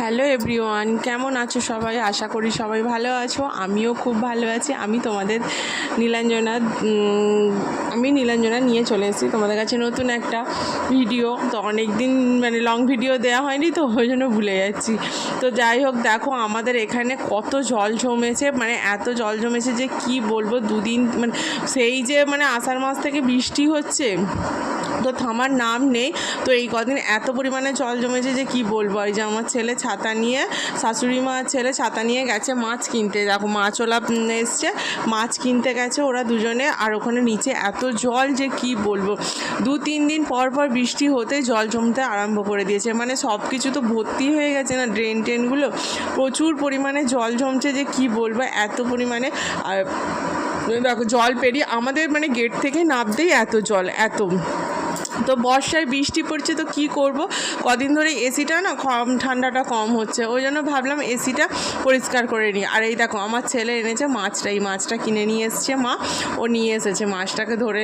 Hello everyone, কেমন আছো সবাই? আশা করি সবাই ভালো আছো। আমিও খুব ভালো আছি। আমি তোমাদের নীলাঞ্জনা আমি নীলাঞ্জনা নিয়ে চলে এসেছি। তোমাদের কাছে নতুন একটা ভিডিও। তো অনেক দিন মানে লং ভিডিও দেওয়া হয়নি, তো ওই জন্য ভুলে যাচ্ছি। তো যাই হোক, দেখো আমাদের এখানে কত জল জমেছে। মানে এত জল জমেছে যে কি বলব, দুদিন মানে সেই যে মানে আষাঢ় মাস থেকে বৃষ্টি হচ্ছে তো থামার নাম নেই। তো এই কদিন এত পরিমাণে জল জমেছে যে কি বলব? এই যে আমার ছেলে ছাতা নিয়ে, শাশুড়ি মা ছেলে ছাতা নিয়ে গেছে মাছ কিনতে। দেখো মাছওয়ালা এসছে, মাছ কিনতে গেছে ওরা দুজনে। আর ওখানে নিচে এত জল যে কি বলব? দু, তিন দিন পর পর বৃষ্টি হতে জল জমতে আরম্ভ করে দিয়েছে। মানে সব কিছু তো ভর্তি হয়ে গেছে না ড্রেন টেনগুলো? প্রচুর পরিমাণে জল জমছে যে কি বলব? এত পরিমাণে, আর, দেখো, জল পেরিয়ে আমাদের মানে গেট থেকে নামতেই এত জল, এত। তো বর্ষায় বৃষ্টি পড়ছে, তো কি করব? কদিন ধরে এসিটা না কম, ঠান্ডাটা কম হচ্ছে। ওই জন্য ভাবলাম এসিটা পরিষ্কার করে নিই। আর এই দেখো, আমার ছেলে এনেছে মাছটা, এই মাছটা কিনে নিয়ে এসছে মা। ও নিয়ে এসেছে মাছটাকে ধরে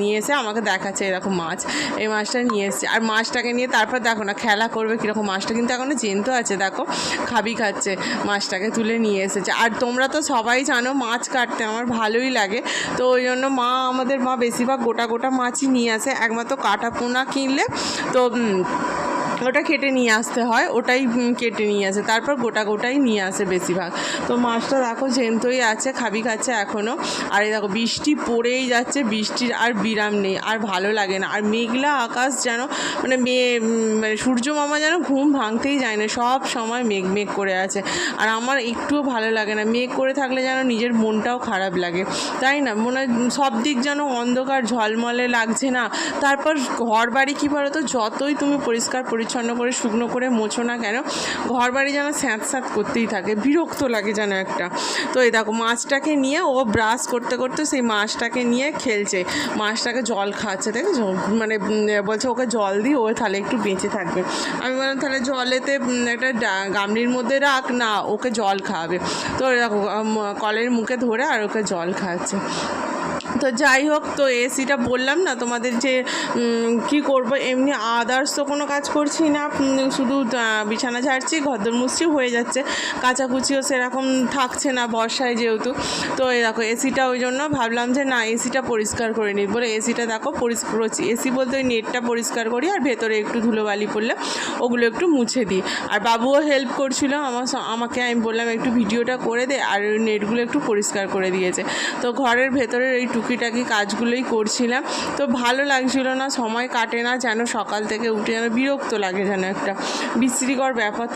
নিয়ে এসে আমাকে দেখাচ্ছে এরকম মাছ। এই মাছটা নিয়ে এসছে। আর মাছটাকে নিয়ে তারপর দেখো না, খেলা করবে কীরকম মাছটা। কিন্তু এখনও জেন্ত আছে, দেখো। খাবি খাচ্ছে, মাছটাকে তুলে নিয়ে এসেছে। আর তোমরা তো সবাই জানো মাছ কাটতে আমার ভালোই লাগে। তো ওই জন্য মা, আমাদের মা বেশিরভাগ গোটা গোটা মাছই নিয়ে আসে। একমাত্র কাটা পোনা কিনলে তো ওটা কেটে নিয়ে আসতে হয় ওটাই কেটে নিয়ে আসে। তারপর গোটা গোটাই নিয়ে আসে বেশিরভাগ। তো মাছটা দেখো জেন্তই আছে খাবি খাচ্ছে এখনও আর এই দেখো বৃষ্টি পড়েই যাচ্ছে বৃষ্টির আর বিরাম নেই আর ভালো লাগে না। আর মেঘলা আকাশ যেন মানে মে উম, মানে সূর্য মামা যেন ঘুম ভাঙতেই যায় না সব সময় মেঘ মেঘ করে আছে। আর আমার একটুও ভালো লাগে না মেঘ করে থাকলে যেন নিজের মনটাও খারাপ লাগে। তাই না? মনে সব দিক যেন অন্ধকার ঝলমলে লাগছে না। তারপর ঘর বাড়ি কী বলো তো যতই তুমি পরিষ্কার পরিচ্ছন্ন করে শুকনো করে মোছো না কেন? ঘর বাড়ি যেন স্যাঁত স্যাঁত করতেই থাকে বিরক্ত লাগে যেন একটা। তো এই দেখো মাছটাকে নিয়ে ও ব্রাশ করতে করতে সেই মাছটাকে নিয়ে খেলছে। মাছটাকে জল খাচ্ছে দেখেছ? মানে বলছে ওকে জল দিই ও তাহলে একটু বেঁচে থাকবে। আমি বললাম তাহলে জলেতে একটা গামলির মধ্যে রাখ না ওকে জল খাওয়াবে। তো আম, কলের মুখে ধরে আর ওকে জল খাওয়াচ্ছে। তো যাই হোক, তো এসিটা বললাম না, তোমাদের যে কি করব, এমনি আদার্স তো কোনো কাজ করছি না শুধু বিছানা ঝাড়ছি, ঘরদোর মুছছি, হয়ে যাচ্ছে। কাচাকুচিও সেরকম থাকছে না বর্ষায় যেহেতু। তো এই দেখো, এসিটা ওই জন্য ভাবলাম যে না, এসিটা পরিষ্কার করে নিই। বলে এসিটা দেখো পরিষ্কার এসি বলতে ওই নেটটা পরিষ্কার করি আর ভেতরে একটু ধুলোবালি পড়লে ওগুলো একটু মুছে দিই। আর বাবুও হেল্প করছিল, আমার আমাকে আমি বললাম, একটু ভিডিওটা করে দে। আর ওই নেটগুলো একটু পরিষ্কার করে দিয়েছে। তো ঘরের ভেতরের এই টুকিটাকি কাজগুলোই করছিলাম। তো ভালো লাগছিল না, সময় কাটে না, যেন সকাল থেকে উঠে যেন বিরক্ত লাগে যেন একটা। বৃষ্টিকর ব্যাপার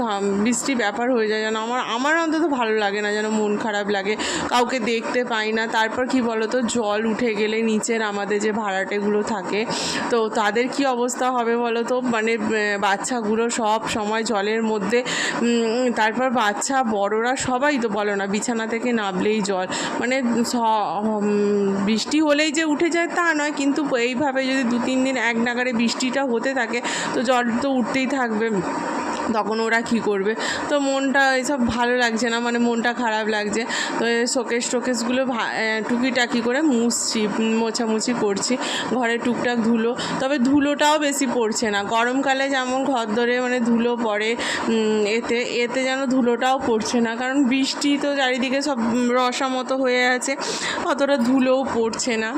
বৃষ্টি ব্যাপার হয়ে যায় যেন। আমার আমার অন্তত ভালো লাগে না যেন মন খারাপ লাগে। কাউকে দেখতে পাই না। তারপর কি বলতো, জল উঠে গেলে নিচের আমাদের যে ভাড়াটেগুলো থাকে, তো তাদের কি অবস্থা হবে বলো তো মানে বাচ্চাগুলো সব সময় জলের মধ্যে তারপর বাচ্চা, বড়রা সবাই তো বলো না, বিছানা থেকে নামলেই জল। মানে বৃষ্টি হলেই যে উঠে যায় তা নয়, কিন্তু এইভাবে যদি দু তিন দিন এক নাগারে বৃষ্টিটা হতে থাকে, তো জল তো উঠতেই থাকবে। তখন ওরা কি করবে? তো মনটা এসব ভালো লাগছে না মানে মনটা খারাপ লাগছে। তো শোকেস টোকেসগুলো টুকিটাকি করে মুছছি মোছামুছি করছি। ঘরে টুকটাক ধুলো তবে ধুলোটাও বেশি পড়ছে না। গরমকালে যেমন ঘর ধরে মানে ধুলো পড়ে এতে এতে যেন ধুলোটাও পড়ছে না। কারণ বৃষ্টি তো চারিদিকে সব উম, রসা মতো হয়ে আছে অতটা ধুলোও পড়ছে না।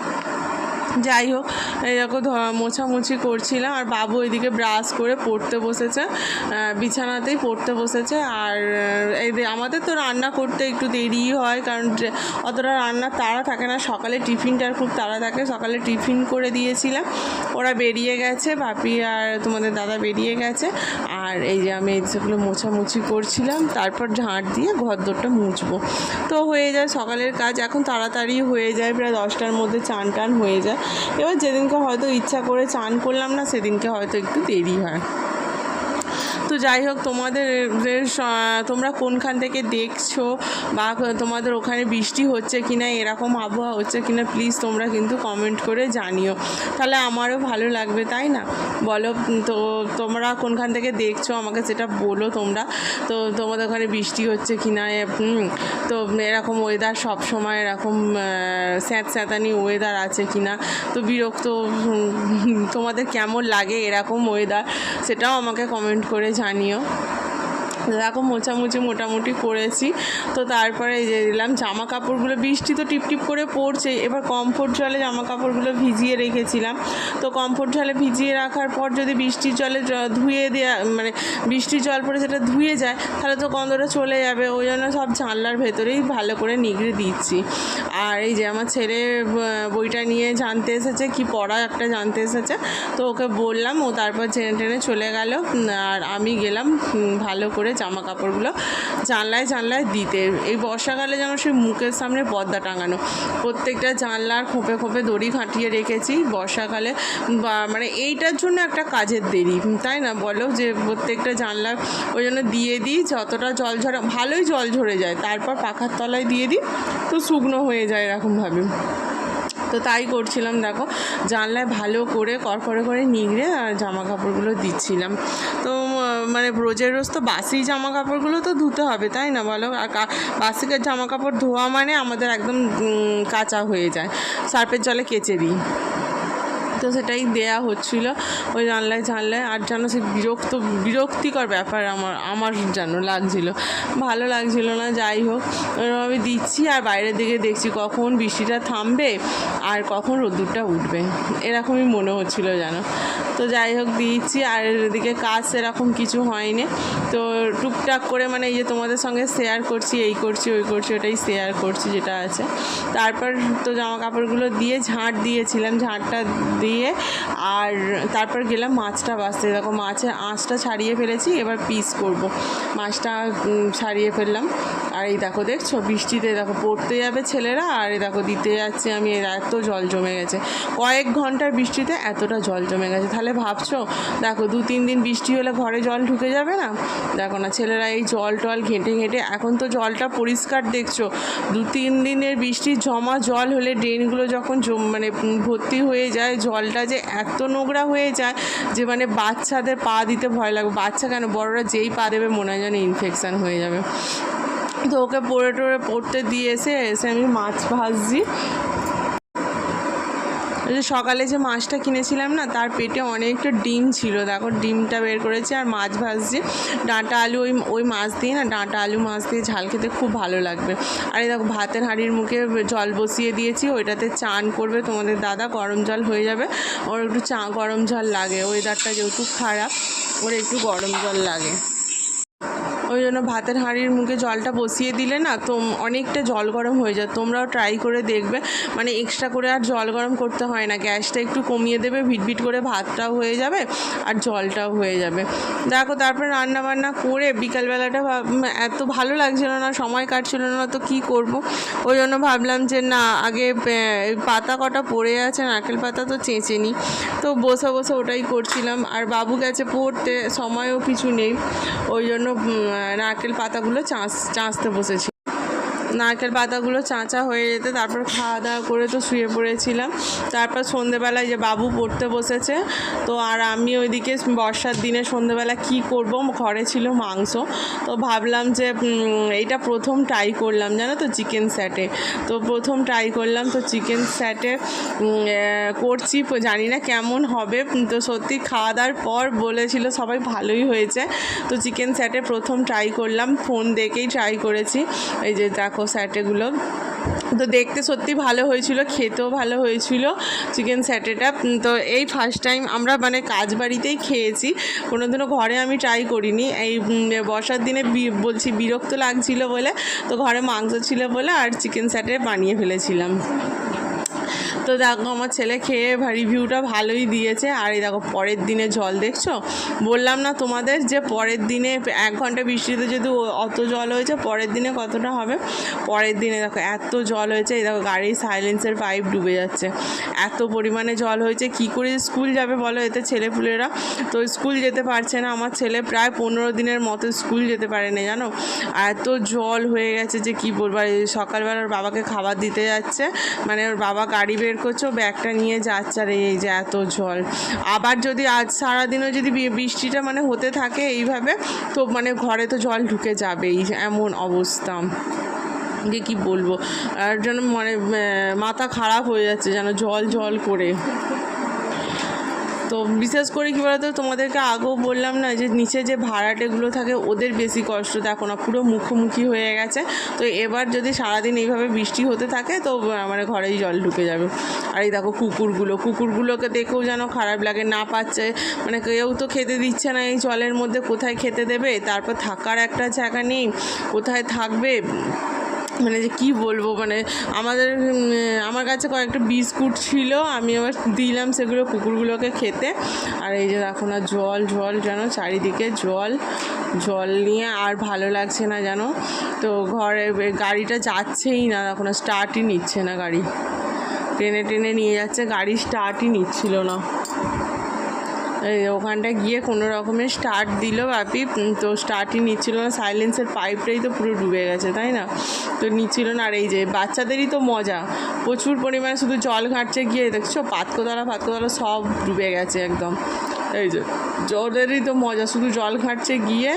যাই হোক এরকম মোছামুছি করছিলাম, আর বাবু এদিকে ব্রাশ করে পড়তে বসেছে বিছানাতেই পড়তে বসেছে, আর যে আমাদের তো রান্না করতে একটু দেরিই হয়, কারণ অতটা রান্নার তাড়া থাকে না, সকালে টিফিনটার খুব তাড়া থাকে, সকালে টিফিন করে দিয়েছিলাম, ওরা বেরিয়ে গেছে বাপি আর তোমাদের দাদা বেরিয়ে গেছে, আর এই যে আমি যেগুলো মোছামুছি করছিলাম, তারপর ঝাঁট দিয়ে ঘর দোরটা মুছবো, তো হয়ে যায় সকালের কাজ, এখন তাড়াতাড়ি হয়ে যায়, প্রায় দশটার মধ্যে চান টান হয়ে যায় এবার যেদিনকে হয়তো ইচ্ছা করে চান করলাম না সেদিনকে হয়তো একটু দেরি হয়। তো যাই হোক, তোমাদের তোমরা কোনখান থেকে দেখছ বা তোমাদের ওখানে বৃষ্টি হচ্ছে কি না এরকম আবহাওয়া হচ্ছে কি না প্লিজ তোমরা কিন্তু কমেন্ট করে জানিও। তাহলে আমারও ভালো লাগবে, তাই না? বলো, তো তোমরা কোনখান থেকে দেখছ, আমাকে সেটা বলো তোমরা। তো তোমাদের ওখানে বৃষ্টি হচ্ছে কি না তো এরকম ওয়েদার সব সময় এরকম স্যাঁত স্যাঁতানি ওয়েদার আছে কি না তো বিরক্ত তোমাদের কেমন লাগে এরকম ওয়েদার সেটাও আমাকে কমেন্ট করে জানিও দেখো মোছামুছি মোটামুটি করেছি। তো তারপরে যে দিলাম জামা কাপড়গুলো, বৃষ্টি তো টিপ টিপ করে পড়ছে, এবার কমফোর্ট জলে জামা কাপড়গুলো ভিজিয়ে রেখেছিলাম। তো কমফোর্ট জলে ভিজিয়ে রাখার পর যদি বৃষ্টির জলে ধুয়ে দেওয়া মানে বৃষ্টির জল পরে সেটা ধুয়ে যায়, তাহলে তো গন্ধটা চলে যাবে। ওই জন্য সব জানলার ভেতরেই ভালো করে নিগড়ে দিচ্ছি। আর এই যে আমার ছেলে বইটা নিয়ে জানতে এসেছে, কি পড়া একটা জানতে এসেছে। তো ওকে বললাম, ও তারপর টেনে টেনে চলে গেল। আর আমি গেলাম ভালো করে জামা কাপড়গুলো জানলায় জানলায় দিতে। এই বর্ষাকালে যেন সেই মুখের সামনে পর্দা টাঙানো। প্রত্যেকটা জানলার খোপে খোপে দড়ি খাটিয়ে রেখেছি বর্ষাকালে। মানে এইটার জন্য একটা কাজের দেরি, তাই না? বলো যে প্রত্যেকটা জানলা ওই জন্য দিয়ে দিই, যতটা জল ঝরা, ভালোই জল ঝরে যায়। তারপর পাখার তলায় দিয়ে দিই, তো শুকনো হয়ে যায় এরকমভাবে। তো তাই করছিলাম, দেখো। জানলায় ভালো করে করকরে করে নিগড়ে আর জামা কাপড়গুলো দিচ্ছিলাম। তো মানে রোজের রোজ তো বাসি জামা কাপড়গুলো তো ধুতে হবে, তাই না বলো? আর বাসিকের জামা কাপড় ধোয়া মানে আমাদের একদম কাঁচা হয়ে যায় সার্ফের জলে কেচে দিই। তো সেটাই দেয়া হচ্ছিল, ওই জানলায় জানলায় আর যেন সে বিরক্ত, বিরক্তিকর ব্যাপার আমার আমার যেন লাগছিল। ভালো লাগছিল না, যাই হোক আমি দিচ্ছি, আর বাইরের দিকে দেখছি কখন বৃষ্টিটা থামবে, আর কখন রোদ্দুরটা উঠবে, এরকমই মনে হচ্ছিল যেন। তো যাই হোক দিয়েছি, আর এদিকে কাজ সেরকম কিছু হয়নি। তো টুকটাক করে মানে এই যে তোমাদের সঙ্গে শেয়ার করছি, এই করছি, ওই করছি, ওটাই শেয়ার করছি যেটা আছে। তারপর তো জামা কাপড়গুলো দিয়ে ঝাঁট দিয়েছিলাম, ঝাঁটটা দিয়ে, আর তারপর গেলাম মাছটা বাছতে দেখো মাছের আঁচটা ছাড়িয়ে ফেলেছি, এবার পিস করব। মাছটা ছাড়িয়ে ফেললাম। আর এই দেখো দেখছ, বৃষ্টিতে দেখো পড়তে যাবে ছেলেরা, আর এই দেখো দিতে যাচ্ছি আমি এত জল জমে গেছে। কয়েক ঘণ্টার বৃষ্টিতে এতটা জল জমে গেছে। তাহলে ভাবছ, দেখো দু তিন দিন বৃষ্টি হলে ঘরে জল ঢুকে যাবে না? দেখো না, ছেলেরা এই জল টল ঘেঁটে ঘেঁটে, এখন তো জলটা পরিষ্কার দেখছ। দু তিন দিনের বৃষ্টির জমা জল হলে ড্রেনগুলো যখন মানে ভর্তি হয়ে যায়, জলটা যে এত নোংরা হয়ে যায় যে মানে বাচ্চাদের পা দিতে ভয় লাগবে বাচ্চা কেন? বড়রা যেই পা দেবে মনে হয় যেন ইনফেকশান হয়ে যাবে। তো ওকে পড়ে টড়ে পড়তে দিয়ে এসে এসে আমি মাছ ভাজছি। সকালে যে মাছটা কিনেছিলাম না, তার পেটে অনেকটা ডিম ছিল। দেখো, ডিমটা বের করেছে আর মাছ ভাজছে। ডাঁটা আলু ওই ওই মাছ দিয়ে না, ডাঁটা আলু মাছ দিয়ে ঝাল খেতে খুব ভালো লাগবে। আর এই দেখো, ভাতের হাঁড়ির মুখে জল বসিয়ে দিয়েছি, ওইটাতে চান করবে তোমাদের দাদা, গরম জল হয়ে যাবে। ওর একটু চা, গরম জল লাগে ওয়েদারটা যেহেতু খারাপ, ওর একটু গরম জল লাগে। ওই জন্য ভাতের হাঁড়ির মুখে জলটা বসিয়ে দিলে না তো অনেকটা জল গরম হয়ে যায়। তোমরাও ট্রাই করে দেখবে। মানে এক্সট্রা করে আর জল গরম করতে হয় না। গ্যাসটা একটু কমিয়ে দেবে, ভিটভিট করে ভাতটাও হয়ে যাবে আর জলটাও হয়ে যাবে। দেখো তারপরে রান্না বান্না করে বিকালবেলাটা এত ভালো লাগছিল না, সময় কাটছিল না, তো কি করব? ওই জন্য ভাবলাম যে না, আগে পাতা কটা পড়ে আছে, নারকেল পাতা তো চেঁচে নিই তো বসে বসে ওটাই করছিলাম। আর বাবু গেছে পড়তে, সময়ও কিছু নেই। ওই জন্য নারকেল পাতাগুলো চাঁচ চাঁচতে বসেছি। নারকেল পাতাগুলো চাঁচা হয়ে যেতে তারপর খাওয়া দাওয়া করে তো শুয়ে পড়েছিলাম। তারপর সন্ধেবেলায় যে বাবু পড়তে বসেছে, তো আর আমি ওইদিকে বর্ষার দিনে সন্ধেবেলা কি করব? ঘরে ছিল মাংস। তো ভাবলাম যে এইটা প্রথম ট্রাই করলাম, জানো তো চিকেন স্যাটে তো প্রথম ট্রাই করলাম, তো চিকেন স্যাটে করছি, জানি না কেমন হবে। তো সত্যি খাওয়া দাওয়ার পর বলেছিল সবাই ভালোই হয়েছে। তো চিকেন স্যাটে প্রথম ট্রাই করলাম ফোন দেখেই ট্রাই করেছি। এই যে দেখো স্যাটেগুলো তো দেখতে সত্যি ভালো হয়েছিল, খেতেও ভালো হয়েছিল চিকেন স্যাটেটা তো এই ফার্স্ট টাইম আমরা মানে কাজ বাড়িতেই খেয়েছি কোনো দিনও ঘরে আমি ট্রাই করিনি। এই বর্ষার দিনে বলছি বিরক্ত লাগছিল বলে, তো ঘরে মাংস ছিল বলে আর চিকেন স্যাটে বানিয়ে ফেলেছিলাম। তো দেখো আমার ছেলে খেয়ে রিভিউটা ভালোই দিয়েছে। আর এই দেখো পরের দিনে জল দেখছ? বললাম না তোমাদের যে পরের দিনে এক ঘণ্টা বৃষ্টিতে যদি অত জল হয়েছে, পরের দিনে কতটা হবে? পরের দিনে দেখো এত জল হয়েছে, এই দেখো গাড়ির সাইলেন্সের পাইপ ডুবে যাচ্ছে। এত পরিমাণে জল হয়েছে, কি করে স্কুল যাবে বলো এতে ছেলেপুলেরা? তো স্কুল যেতে পারছে না, আমার ছেলে প্রায় পনেরো দিনের মতো স্কুল যেতে পারে না, জানো? এত জল হয়ে গেছে যে কী বলব সকালবেলা ওর বাবাকে খাবার দিতে যাচ্ছে। মানে ওর বাবা গাড়ি বের করছে করছ, ব্যাগটা নিয়ে যাচ্ছে, আর এই যে এত জল আবার যদি আজ সারাদিনও যদি বৃষ্টিটা মানে হতে থাকে এইভাবে, তো মানে ঘরে তো জল ঢুকে যাবেই, এমন অবস্থা। যে কি বলব? আর যেন মানে মাথা খারাপ হয়ে যাচ্ছে যেন জল জল করে। তো বিশেষ করে কী বলতো, তোমাদেরকে আগেও বললাম না যে নিচে যে ভাড়াটেগুলো থাকে ওদের বেশি কষ্ট দেখো না, পুরো মুখোমুখি হয়ে গেছে। তো এবার যদি সারাদিন এইভাবে বৃষ্টি হতে থাকে তো মানে ঘরেই জল ঢুকে যাবে। আর এই দেখো কুকুরগুলো, কুকুরগুলোকে দেখেও যেন খারাপ লাগে, না পাচ্ছে। মানে কেউ তো খেতে দিচ্ছে না এই জলের মধ্যে, কোথায় খেতে দেবে? তারপর থাকার একটা জায়গা নেই, কোথায় থাকবে? মানে যে কি বলব মানে আমাদের আমার কাছে কয়েকটা বিস্কুট ছিল, আমি আবার দিলাম সেগুলো কুকুরগুলোকে খেতে। আর এই যে দেখো না, জল জল যেন, চারিদিকে জল জল নিয়ে আর ভালো লাগছে না যেন। তো ঘরে গাড়িটা যাচ্ছেই না, দেখো না স্টার্টই নিচ্ছে না গাড়ি। টেনে টেনে নিয়ে যাচ্ছে, গাড়ি স্টার্টই নিচ্ছিল না। ওখানটা গিয়ে কোনো রকমের স্টার্ট দিল বাপি। তো স্টার্টই নিচ্ছিল না সাইলেন্সের পাইপটাই তো পুরো ডুবে গেছে, তাই না? তো নিচ্ছিল না, আর এই যে বাচ্চাদেরই তো মজা। প্রচুর পরিমাণে শুধু জল ঘাটছে গিয়ে, দেখছ? পাতকোতলা পাতকোতলা সব ডুবে গেছে একদম। এই যে জলেরই তো মজা, শুধু জল ঘাটছে গিয়ে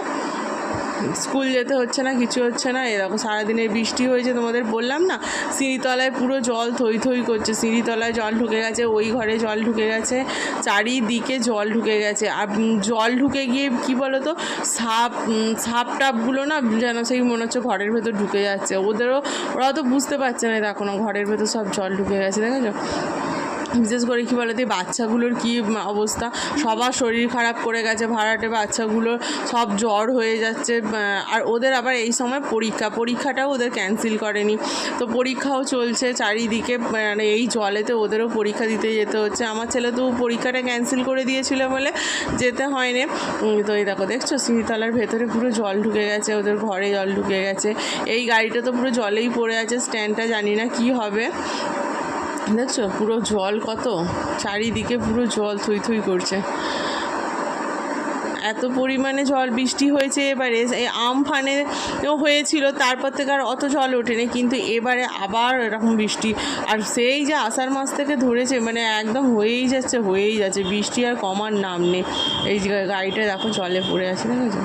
স্কুল যেতে হচ্ছে না, কিছু হচ্ছে না, এরকম সারাদিনের বৃষ্টি হয়েছে তোমাদের বললাম না? সিঁড়িতলায় পুরো জল থই থই করছে, সিঁড়িতলায় জল ঢুকে গেছে, ওই ঘরে জল ঢুকে গেছে, চারিদিকে জল ঢুকে গেছে, আর জল ঢুকে গিয়ে কি বলো তো সাপ সাপ টাপগুলো না যেন সেই মনে হচ্ছে ঘরের ভেতর ঢুকে যাচ্ছে, ওদেরও ওরাও তো বুঝতে পারছে না, দেখো না ঘরের ভেতর সব জল ঢুকে গেছে, দেখেছ? বিশেষ করে কী বলতো বাচ্চাগুলোর কী অবস্থা? সবার শরীর খারাপ করে গেছে, ভাড়াটে বাচ্চাগুলোর সব জ্বর হয়ে যাচ্ছে আর ওদের আবার এই সময় পরীক্ষা, পরীক্ষাটাও ওদের ক্যান্সেল করেনি। তো পরীক্ষাও চলছে চারিদিকে মানে এই জলেতে ওদেরও পরীক্ষা দিতে যেতে হচ্ছে। আমার ছেলে তো পরীক্ষাটা ক্যান্সেল করে দিয়েছিল বলে যেতে হয়নি। তো এই দেখো, দেখছ? সিঁড়িতলার ভেতরে পুরো জল ঢুকে গেছে, ওদের ঘরে জল ঢুকে গেছে। এই গাড়িটা তো পুরো জলেই পড়ে আছে স্ট্যান্ডটা জানি না কি হবে। দেখছ? পুরো জল কত? চারিদিকে পুরো জল থই থই করছে। এত পরিমাণে জল বৃষ্টি হয়েছে এবারে। এই আমফানে হয়েছিল, তারপর থেকে আর অত জল ওঠেনি, কিন্তু এবারে আবার এরকম বৃষ্টি। আর সেই যে আষাঢ় মাস থেকে ধরেছে মানে একদম হয়েই যাচ্ছে হয়েই যাচ্ছে। বৃষ্টি আর কমার নাম নেই। এই গাড়িটা দেখো, জলে পড়ে আছে, দেখেছ?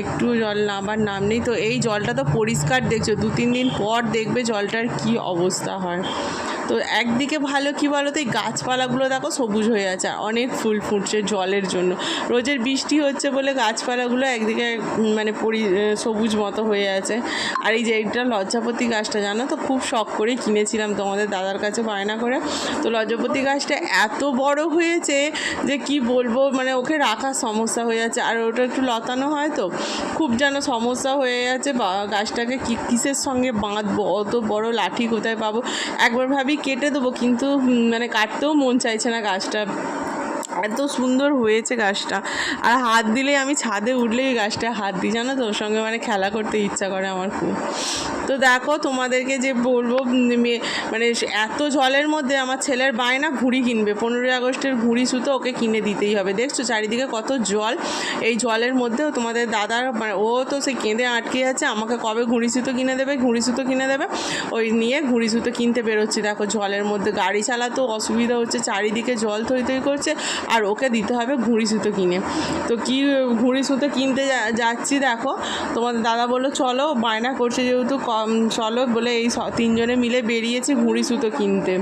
একটু জল নামার নাম নেই। তো এই জলটা তো পরিষ্কার দেখছ দু তিন দিন পর দেখবে জলটার কি অবস্থা হয়। তো একদিকে ভালো, কি বলো তো এই গাছপালাগুলো দেখো সবুজ হয়ে আছে, অনেক ফুল ফুটছে জলের জন্য। রোজের বৃষ্টি হচ্ছে বলে গাছপালাগুলো একদিকে মানে পরি সবুজ মতো হয়ে আছে। আর এই যে এইটা লজ্জাপতি গাছটা, জানো তো, খুব শখ করে কিনেছিলাম তোমাদের দাদার কাছে বায়না করে। তো লজ্জাপতি গাছটা এত বড় হয়েছে যে কি বলব মানে ওকে রাখার সমস্যা হয়ে যাচ্ছে আর ওটা একটু লতানো হয় তো, খুব যেন সমস্যা হয়ে যাচ্ছে গাছটাকে কিসের সঙ্গে বাঁধবো? অত বড় লাঠি কোথায় পাবো? একবার ভাবি কেটে দেবো কিন্তু মানে কাটতেও মন চাইছে না গাছটা। এত সুন্দর হয়েছে গাছটা। আর হাত দিলে আমি ছাদে উঠলেই গাছটা হাত দিই, জানো তো? ওর সঙ্গে মানে খেলা করতে ইচ্ছা করে আমার খুব। তো দেখো, তোমাদেরকে যে বলব মানে এত জলের মধ্যে আমার ছেলের বায়না ঘুড়ি কিনবে। পনেরোই আগস্টের ঘুড়ি সুতো ওকে কিনে দিতেই হবে। দেখছ চারিদিকে কত জল? এই জলের মধ্যেও তোমাদের দাদার মানে ও তো সে কেঁদে আটকে যাচ্ছে আমাকে কবে ঘুড়ি সুতো কিনে দেবে? ঘুড়ি সুতো কিনে দেবে? ওই নিয়ে ঘুড়ি সুতো কিনতে বেরোচ্ছি। দেখো জলের মধ্যে গাড়ি চালাতেও অসুবিধা হচ্ছে, চারিদিকে জল থই থই করছে। আর ওকে দিতে হবে ঘুড়ি সুতো কিনে। তো কি ঘুড়ি সুতো কিনতে যাচ্ছি দেখো। তোমাদের দাদা বলল, চলো, বায়না করছে যেহেতু কম, চলো, বলে এই তিনজনে মিলে বেরিয়েছি ঘুড়ি সুতো কিনতে।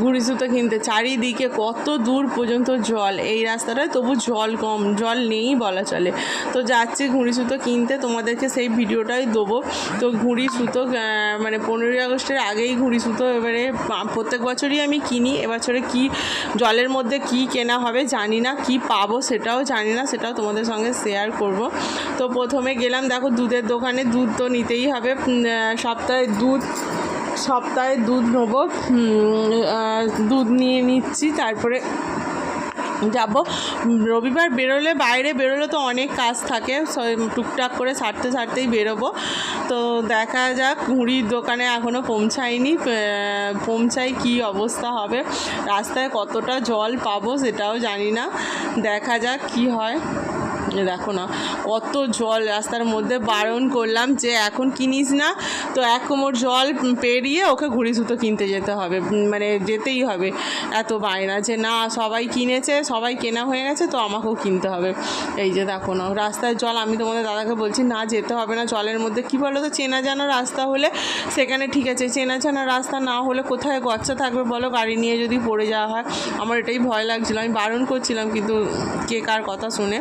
ঘুড়ি সুতো কিনতে। চারিদিকে কত দূর পর্যন্ত জল। এই রাস্তাটায় তবু জল কম, জল নেই বলা চলে। তো যাচ্ছি ঘুড়ি সুতো কিনতে, তোমাদেরকে সেই ভিডিওটাই দেবো। তো ঘুড়ি সুতো মানে পনেরোই আগস্টের আগেই ঘুড়ি সুতো এবারে প্রত্যেক বছরই আমি কিনি। এবছরে কি জলের মধ্যে কি কেনা হবে জানি না, কি পাবো সেটাও জানি না, সেটাও তোমাদের সঙ্গে শেয়ার করব। তো প্রথমে গেলাম, দেখো দুধের দোকানে দুধ তো নিতেই হবে। সপ্তাহে দুধ সপ্তাহে দুধ নেব। দুধ নিয়ে নিচ্ছি, তারপরে যাব। রবিবার বেরোলে, বাইরে বেরোলে তো অনেক কাজ থাকে টুকটাক করে সারতে সারতেই বেরোবো। তো দেখা যাক ঘুড়ির দোকানে এখনও পৌঁছায়নি পৌঁছাই কি অবস্থা হবে, রাস্তায় কতটা জল পাবো সেটাও জানি না। দেখা যাক কি হয়। দেখো না, কত জল রাস্তার মধ্যে বারণ করলাম যে এখন কিনিস না, তো এক কোমর জল পেরিয়ে ওকে ঘুড়ি সুতো কিনতে যেতে হবে মানে যেতেই হবে। এত বায়না যে না, সবাই কিনেছে, সবাই কেনা হয়ে গেছে, তো আমাকেও কিনতে হবে। এই যে দেখো না রাস্তার জল, আমি তোমাদের দাদাকে বলছি, না, যেতে হবে না, জলের মধ্যে কী বলো তো, চেনা জানা রাস্তা হলে সেখানে ঠিক আছে, চেনা জানা রাস্তা না হলে কোথায় গচ্চা থাকবে বলো, গাড়ি নিয়ে যদি পড়ে যাওয়া হয়। আমার এটাই ভয় লাগছিল, আমি বারণ করছিলাম, কিন্তু কে কার কথা শুনে।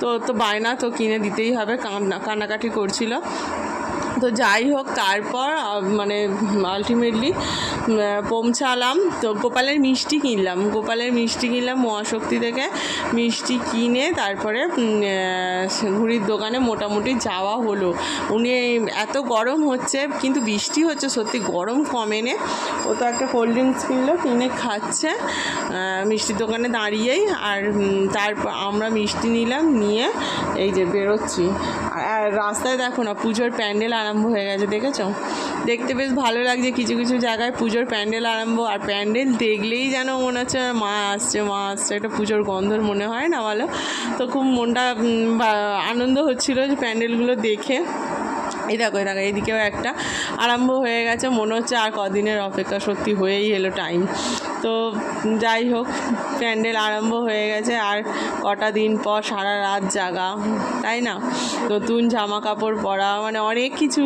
তো তো বায়না তো কিনে দিতেই হবে কান্না কান্নাকাটি করছিল। তো যাই হোক, তারপর মানে আলটিমেটলি পৌঁছালাম। তো গোপালের মিষ্টি কিনলাম। গোপালের মিষ্টি কিনলাম মহাশক্তি থেকে। মিষ্টি কিনে তারপরে ঘুড়ির দোকানে মোটামুটি যাওয়া হলো। উনি এত গরম হচ্ছে, কিন্তু বৃষ্টি হচ্ছে, সত্যি গরম কমেনে ও তো একটা কোল্ড ড্রিঙ্কস কিনলো, কিনে খাচ্ছে মিষ্টির দোকানে দাঁড়িয়েই। আর তারপর আমরা মিষ্টি নিলাম, নিয়ে এই যে বেরোচ্ছি। আর- রাস্তায় দেখো না, পুজোর প্যান্ডেল আরম্ভ হয়ে গেছে, দেখেছ? দেখতে বেশ ভালো লাগছে, কিছু কিছু জায়গায় পুজোর প্যান্ডেল আরম্ভ, আর প্যান্ডেল দেখলেই যেন মনে হচ্ছে মা আসছে মা আসছে, একটা পুজোর গন্ধর মনে হয় না ভালো তো খুব মনটা আনন্দ হচ্ছিল যে প্যান্ডেলগুলো দেখে। এই দেখো দেখো, এইদিকেও একটা। আরম্ভ হয়ে গেছে, মনে হচ্ছে আর কদিনের অপেক্ষা সত্যি হয়েই এলো টাইম তো যাই হোক, প্যান্ডেল আরম্ভ হয়ে গেছে, আর কটা দিন পর সারা রাত জাগা, তাই না? নতুন জামা কাপড় পরা মানে অনেক কিছু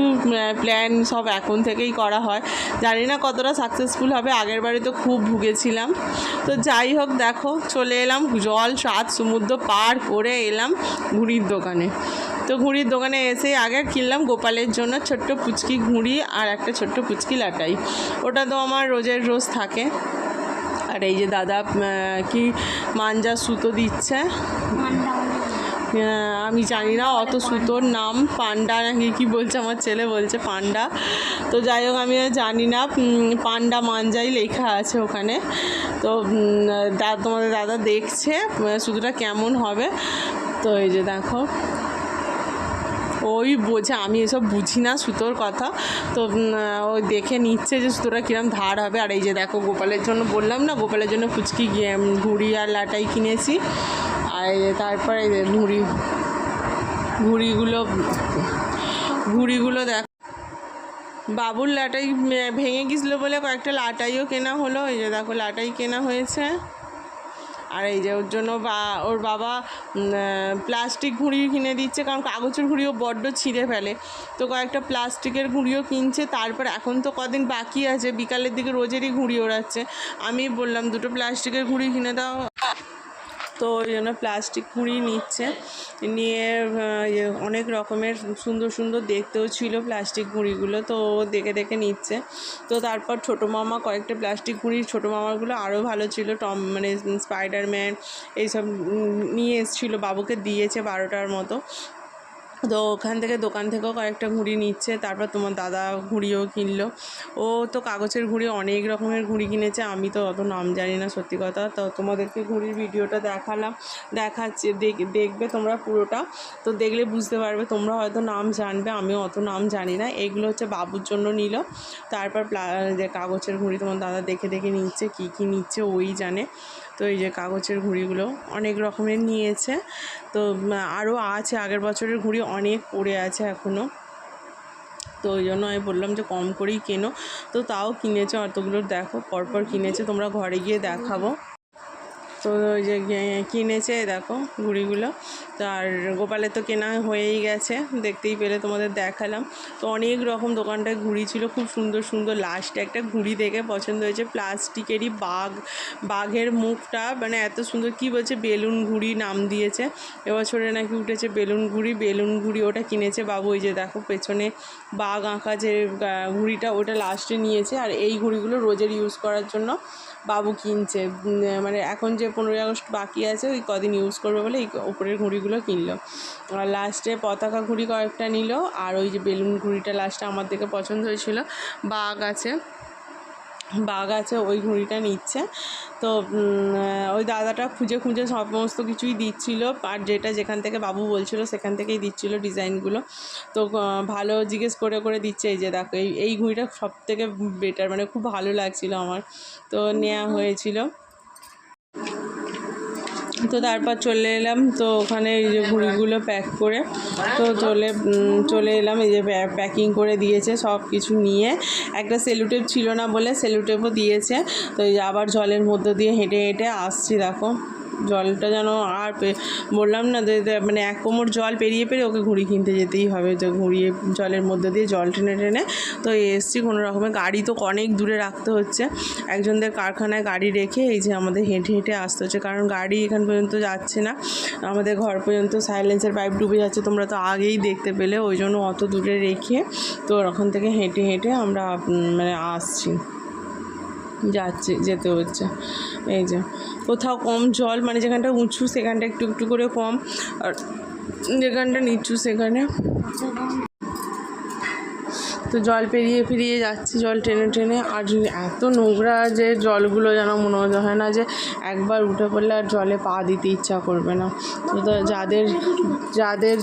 প্ল্যান সব এখন থেকেই করা হয়। জানি না কতটা সাকসেসফুল হবে, আগের বারে তো খুব ভুগেছিলাম। তো যাই হোক, দেখো, চলে এলাম, জল সাত সমুদ্র পার করে এলাম ঘুড়ির দোকানে। তো ঘুড়ির দোকানে এসে আগে কিনলাম গোপালের জন্য ছোট্ট পুচকি ঘুড়ি আর একটা ছোট্ট পুচকি লাটাই। ওটা তো আমার রোজের রোজ থাকে। আর এই যে দাদা কি মাঞ্জা সুতো দিচ্ছে। আমি জানি না, অত সুতোর নাম পান্ডা নাকি কি বলছে, আমার ছেলে বলছে পান্ডা। তো যাই হোক, আমি জানি না পান্ডা মাঞ্জাই লেখা আছে ওখানে। তো তোমাদের দাদা দেখছে সুতোটা কেমন হবে। তো এই যে দেখো ওই বোঝে, আমি এসব বুঝি না সুতোর কথা। তো ওই দেখে নিচ্ছে যে সুতোটা কিরম ধার হবে। আর এই যে দেখো, গোপালের জন্য বললাম না, গোপালের জন্য ফুচকি ঘুড়ি আর লাটাই কিনেছি। আর তারপরে ঘুড়ি, ঘুড়িগুলো ঘুড়িগুলো দেখ বাবুর লাটাই ভেঙে গেছিল বলে কয়েকটা লাটাইও কেনা হলো। এই যে দেখো, লাটাই কেনা হয়েছে। আর এই যে ওর জন্য বা, ওর বাবা প্লাস্টিক ঘুড়ি কিনে দিচ্ছে, কারণ কাগজের ঘুড়িও বড্ড ছিঁড়ে ফেলে। তো কয়েকটা প্লাস্টিকের ঘুড়িও কিনছে, তারপর এখন তো কদিন বাকি আছে, বিকালের দিকে রোজেরই ঘুড়ি ওড়াচ্ছে। আমি বললাম, দুটো প্লাস্টিকের ঘুড়ি কিনে দাও। তো ওই জন্য প্লাস্টিক কুড়ি নিচ্ছে। নিয়ে ইয়ে অনেক রকমের সুন্দর সুন্দর দেখতেও ছিল প্লাস্টিক কুড়িগুলো, তো ও দেখে দেখে নিচ্ছে। তো তারপর ছোটো মামা কয়েকটা প্লাস্টিক কুড়ি, ছোটো মামাগুলো আরও ভালো ছিল, টম মানে স্পাইডারম্যান, এইসব নিয়ে এসেছিল, বাবুকে দিয়েছে বারোটার মতো। তো ওখান থেকে দোকান থেকেও কয়েকটা ঘুড়ি নিচ্ছে, তারপর তোমার দাদা ঘুড়িও কিনলো। ও তো কাগজের ঘুড়ি অনেক রকমের ঘুড়ি কিনেছে, আমি তো অত নাম জানি না সত্যি কথা। তো তোমাদেরকে ঘুড়ির ভিডিওটা দেখালাম, দেখাচ্ছে, দেখ- দেখবে তোমরা পুরোটা। তো দেখলে বুঝতে পারবে, তোমরা হয়তো নাম জানবে, আমিও অত নাম জানি না। এইগুলো হচ্ছে বাবুর জন্য নিল, তারপর যে কাগজের ঘুড়ি তোমার দাদা দেখে দেখে নিচ্ছে, কী কী নিচ্ছে ওই জানে। তো এই যে কাগজের ঘুড়িগুলো অনেক রকমের নিয়েছে। তো আরও আছে, আগের বছরের ঘুড়ি অনেক পড়ে আছে এখনও তো ওই জন্য আমি বললাম যে কম করেই কেনো। তো তাও কিনেছে, অতগুলো দেখো, পরপর কিনেছে, তোমরা ঘরে গিয়ে দেখাবো। তো ওই যে কিনেছে, দেখো ঘুড়িগুলো। তো আর গোপালের তো কেনা হয়েই গেছে, দেখতেই পেলে তোমাদের দেখালাম। তো অনেক রকম দোকানটায় ঘুড়ি ছিল, খুব সুন্দর সুন্দর লাস্টে একটা ঘুড়ি দেখে পছন্দ হয়েছে প্লাস্টিকেরই বাঘ, বাঘের মুখটা মানে এত সুন্দর, কি বলছে, বেলুন ঘুড়ি নাম দিয়েছে। এবছরে নাকি উঠেছে বেলুন ঘুড়ি বেলুন ঘুড়ি ওটা কিনেছে বাবু ওই যে দেখো পেছনে বাঘ আঁকা যে ঘুড়িটা ওটা লাস্টে নিয়েছে, আর এই ঘুড়িগুলো রোজের ইউজ করার জন্য বাবু কিনছে। মানে এখন যে পনেরোই আগস্ট বাকি আছে, ওই কদিন ইউজ করবে বলে এই ওপরের ঘুড়িগুলো কিনলো। আর লাস্টে পতাকা ঘুড়ি কয়েকটা নিল, আর ওই যে বেলুন ঘুড়িটা লাস্টে আমার দেখে পছন্দ হয়েছিল। বাঘ আছে। বাঘ আছে, ওই ঘুড়িটা নিচ্ছে। তো ওই দাদাটা খুঁজে খুঁজে সমস্ত কিছুই দিচ্ছিল। আর যেটা যেখান থেকে বাবু বলছিল, সেখান থেকেই দিচ্ছিল ডিজাইনগুলো। তো ভালো জিজ্ঞেস করে করে দিচ্ছে, এই যে দেখো, এই এই ঘুড়িটা সব থেকে বেটার মানে খুব ভালো লাগছিল আমার। তো নেওয়া হয়েছিল। তো তারপর চলে এলাম, তো ওখানে এই যে ঘুড়িগুলো প্যাক করে, তো চলে চলে এলাম, এই যে প্যাকিং করে দিয়েছে, সব কিছু নিয়ে। একটা সেলুটেপ ছিল না বলে সেলুটেপও দিয়েছে, তো এই আবার জলের মধ্য দিয়ে হেঁটে হেঁটে আসছি, দেখো। জলটা যেন আর বললাম না যে মানে এক কোমর জল পেরিয়ে পেরিয়ে ওকে ঘুড়ি কিনতে যেতেই হবে, যে ঘুরিয়ে জলের মধ্যে দিয়ে জল টেনে টেনে। তো এসছি কোনো রকমের গাড়ি তো অনেক দূরে রাখতে হচ্ছে। একজনদের কারখানায় গাড়ি রেখে এই যে আমাদের হেঁটে হেঁটে আসতে হচ্ছে, কারণ গাড়ি এখান পর্যন্ত যাচ্ছে না। আমাদের ঘর পর্যন্ত সাইলেন্সের পাইপ ডুবে যাচ্ছে, তোমরা তো আগেই দেখতে পেলে, ওই জন্য অত দূরে রেখে তো ওখান থেকে হেঁটে হেঁটে আমরা মানে আসছি। যাচ্ছে, যেতে হচ্ছে। এই যে, কোথাও কম জল মানে যেখানটা উঁচু, সেখানটা একটু একটু করে কম। আর যেখানটা নিচু, সেখানে তো জল পেরিয়ে পেরিয়ে যাচ্ছি, জল টেনে টেনে। আর এত নোংরা যে জলগুলো যেন মনে হয় না যে একবার উঠে পড়লে আর জলে পা দিতে ইচ্ছা করবে না। তো যাদের যাদের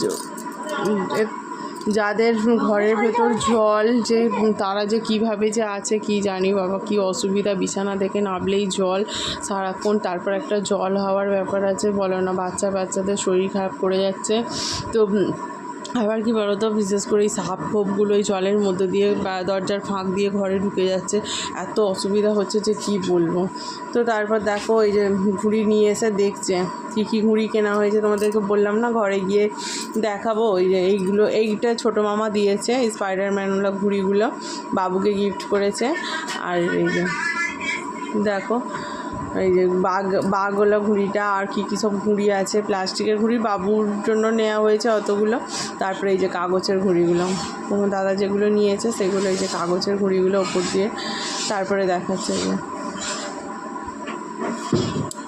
যাদের ঘরের ভেতর জল যে, তারা যে কীভাবে যে আছে কি জানি বাবা, কি অসুবিধা, বিছানা দেখে নামলেই জল, সারাক্ষণ তারপর একটা জল হওয়ার ব্যাপার আছে, বলো না, বাচ্চা বাচ্চাদের শরীর খারাপ করে যাচ্ছে। তো আবার কি বলো তো বিশেষ করে এই সাপ খোপগুলো এই জলের মধ্যে দিয়ে দরজার ফাঁক দিয়ে ঘরে ঢুকে যাচ্ছে। এত অসুবিধা হচ্ছে যে কি বলব। তো তারপর দেখো এই যে ঘুড়ি নিয়ে এসে দেখছে, কী কী ঘুড়ি কেনা হয়েছে তোমাদেরকে বললাম না? ঘরে গিয়ে দেখাবো ওই যে এইগুলো, এইটা ছোটো মামা দিয়েছে, এই স্পাইডারম্যানওয়ালা ঘুড়িগুলো। বাবুকে গিফট করেছে। আর এই যে দেখো এই যে বাঘ, বাঘওয়ালা ঘুড়িটা আর কী কী সব ঘুড়ি আছে, প্লাস্টিকের ঘুড়ি, বাবুর জন্য নেওয়া হয়েছে অতগুলো। তারপরে এই যে কাগজের ঘুড়িগুলো তোমার দাদা যেগুলো নিয়েছে সেগুলো এই যে কাগজের ঘুড়িগুলো ওপর দিয়ে তারপরে দেখাচ্ছে যে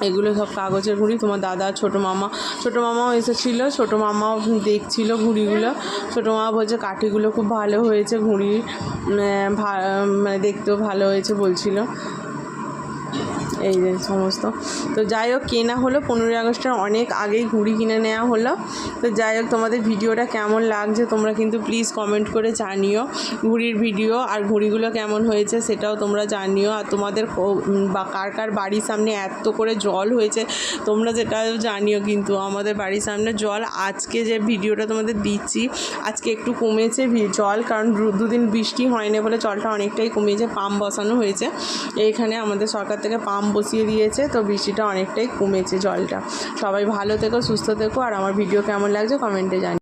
এগুলো সব কাগজের ঘুড়ি, তোমার দাদা, ছোটো মামা, ছোটো মামাও এসেছিল, ছোটো মামাও দেখছিল ঘুড়িগুলো। ছোটো মামা বলছে, কাঠিগুলো খুব ভালো হয়েছে, ঘুড়ি মানে দেখতেও ভালো হয়েছে, বলছিল। এই যে সমস্ত। তো যাই হোক, কেনা হলো। পনেরোই আগস্টের অনেক আগেই ঘুড়ি কিনে নেওয়া হলো। তো যাই হোক, তোমাদের ভিডিওটা কেমন লাগছে তোমরা কিন্তু প্লিজ কমেন্ট করে জানিও। ঘুড়ির ভিডিও আর ঘুড়িগুলো কেমন হয়েছে সেটাও তোমরা জানিও। আর তোমাদের বা কার কার বাড়ির সামনে এত করে জল হয়েছে তোমরা যেটাও জানিও কিন্তু। আমাদের বাড়ির সামনে জল আজকে যে ভিডিওটা তোমাদের দিচ্ছি, আজকে একটু কমেছে জল। কারণ দুদিন বৃষ্টি হয়নি বলে জলটা অনেকটাই কমিয়েছে, পাম্প বসানো হয়েছে। এইখানে আমাদের সরকার থেকে পাম্প বসিয়ে দিয়েছে, তো বৃষ্টিটা অনেকটাই কমেছে জলটা। সবাই ভালো থেকো, সুস্থ থেকো, আর আমার ভিডিও কেমন লাগছে কমেন্টে জানি